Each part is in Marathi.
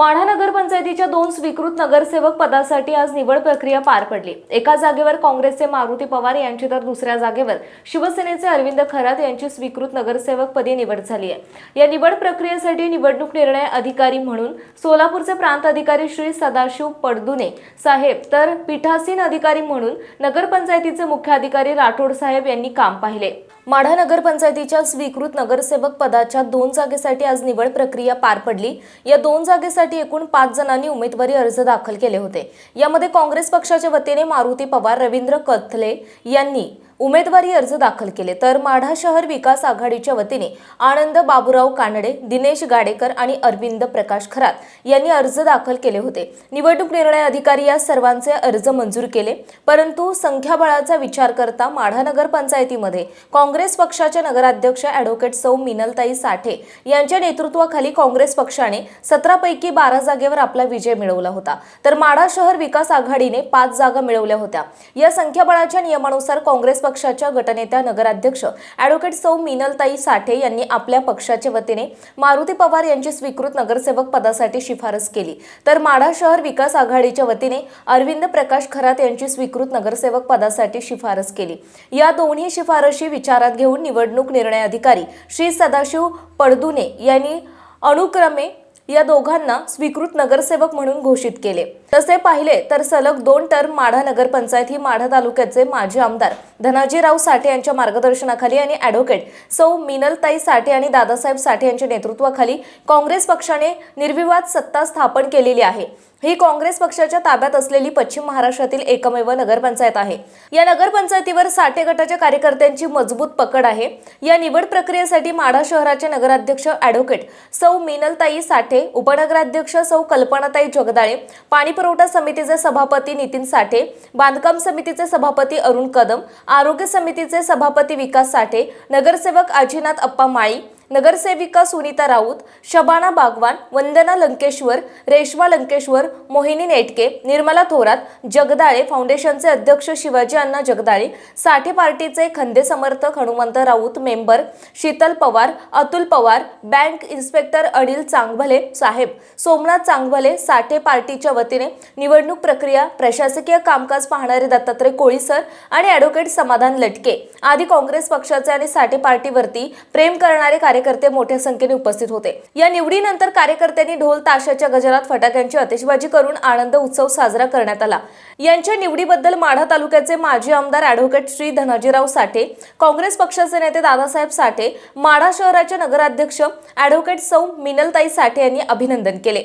माढा नगरपंचायतीच्या दोन स्वीकृत नगरसेवक पदासाठी आज निवड प्रक्रिया पार पडली. एका जागेवर काँग्रेसचे मारुती पवार यांची तर दुसऱ्या जागेवर. शिवसेनेचे अरविंद खरात यांची स्वीकृत नगरसेवक पदी निवड झाली आहे. या निवड प्रक्रियेसाठी निवडणूक निर्णय अधिकारी म्हणून सोलापूरचे प्रांत अधिकारी श्री सदाशिव पडदुने साहेब तर पीठासीन अधिकारी म्हणून नगरपंचायतीचे मुख्य अधिकारी राठोड साहेब यांनी काम पाहिले. माढा नगरपंचायतीच्या स्वीकृत नगरसेवक पदाच्या दोन जागेसाठी आज निवड प्रक्रिया पार पडली. या दोन जागेसाठी एकूण पाच जणांनी उमेदवारी अर्ज दाखल केले होते. यामध्ये काँग्रेस पक्षाच्या वतीने मारुती पवार रवींद्र कथले यांनी उमेदवारी अर्ज दाखल केले. तर माढा शहर विकास आघाडीच्या वतीने आनंद बाबूराव कानडे दिनेश गाडेकर आणि अरविंद प्रकाश खरात यांनी अर्ज दाखल केले होते. निवडणूक निर्णय अधिकारी या सर्वांचे अर्ज मंजूर केले. परंतु संख्याबळाचा विचार करता माढा नगरपंचायतीमध्ये काँग्रेस पक्षाच्या नगराध्यक्ष ॲडव्होकेट सौ मिनलताई साठे यांच्या नेतृत्वाखाली काँग्रेस पक्षाने सतरा पैकी बारा जागेवर आपला विजय मिळवला होता. तर माढा शहर विकास आघाडीने पाच जागा मिळवल्या होत्या. या संख्याबळाच्या नियमानुसार काँग्रेस पक्षाच्या गटनेत्या नगराध्यक्ष ॲडव्होकेट सौ मिनलताई साठे यांनी आपल्या पक्षाच्या वतीने मारुती पवार यांची स्वीकृत नगरसेवक पदासाठी शिफारस केली. तर माढा शहर विकास आघाडीच्या वतीने अरविंद प्रकाश खरात यांची स्वीकृत नगरसेवक पदासाठी शिफारस केली. या दोन्ही शिफारशी विचारात घेऊन निवडणूक निर्णय अधिकारी श्री सदाशिव पडदुने यांनी अनुक्रमे या दोघांना स्वीकृत नगरसेवक म्हणून घोषित केले. तसे पाहिले तर सलग दोन टर्म माढा नगरपंचायत ही माढा तालुक्याचे माजी आमदार धनाजीराव साठे यांच्या मार्गदर्शनाखाली आणि ॲडव्होकेट सौ मिनलताई साठे आणि दादासाहेब साठे यांच्या नेतृत्वाखाली काँग्रेस पक्षाने निर्विवाद सत्ता स्थापन केलेली आहे. ही काँग्रेस पक्षाच्या ताब्यात असलेली पश्चिम महाराष्ट्रातील एकमेव नगरपंचायत आहे. या नगरपंचायतीवर साठे गटाच्या कार्यकर्त्यांची मजबूत पकड आहे. या निवड प्रक्रियेसाठी माढा शहराचे नगराध्यक्ष ॲडव्होकेट सौ मिनलताई साठे उपनगराध्यक्ष सौ कल्पनाताई जगदाळे पाणी पुरवठा समितीचे सभापती नितीन साठे बांधकाम समितीचे सभापती अरुण कदम आरोग्य समितीचे सभापती विकास साठे नगरसेवक आजीनाथ अप्पा माळी नगरसेविका सुनीता राऊत शबाना बागवान वंदना लंकेश्वर रेश्मा लंकेश्वर मोहिनी नेटके निर्मला थोरात जगदाळे फाउंडेशनचे अध्यक्ष शिवाजी अण्णा जगदाळे साठे पार्टीचे खंदे समर्थक Hanumant Raut member Sheetal Pawar Atul Pawar bank inspector Anil Changbhale साहेब सोमनाथ चांगभले साठे पार्टीच्या वतीने निवडणूक प्रक्रिया प्रशासकीय कामकाज पाहणारे दत्तात्रय कोळीसर आणि ॲडव्होकेट समाधान लटके आदी काँग्रेस पक्षाचे आणि साठे पार्टीवरती प्रेम करणारे कार्य कार्यकर्ते मोठ्या संख्येने उपस्थित होते. या निवडीनंतर कार्यकर्त्यांनी ढोल ताशाच्या गजरात फटाक्यांची आतिषबाजी करून आनंद उत्सव साजरा करण्यात आला. यांच्या निवडीबद्दल माढा तालुक्याचे माजी आमदार ॲडव्होकेट श्री धनाजीराव साठे काँग्रेस पक्षाचे नेते दादासाहेब साठे माढा शहराचे नगराध्यक्ष ऍडव्होकेट सौ मिनलताई साठे यांनी अभिनंदन केले.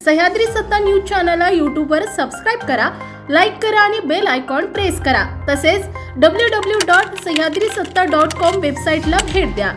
सह्याद्री सत्ता न्यूज चॅनलला यूट्यूबवर सबस्क्राईब करा लाईक करा आणि बेल आयकॉन प्रेस करा. तसेच डब्ल्यू डब्ल्यू डॉट सह्याद्री सत्ता डॉट कॉम वेबसाईटला भेट द्या.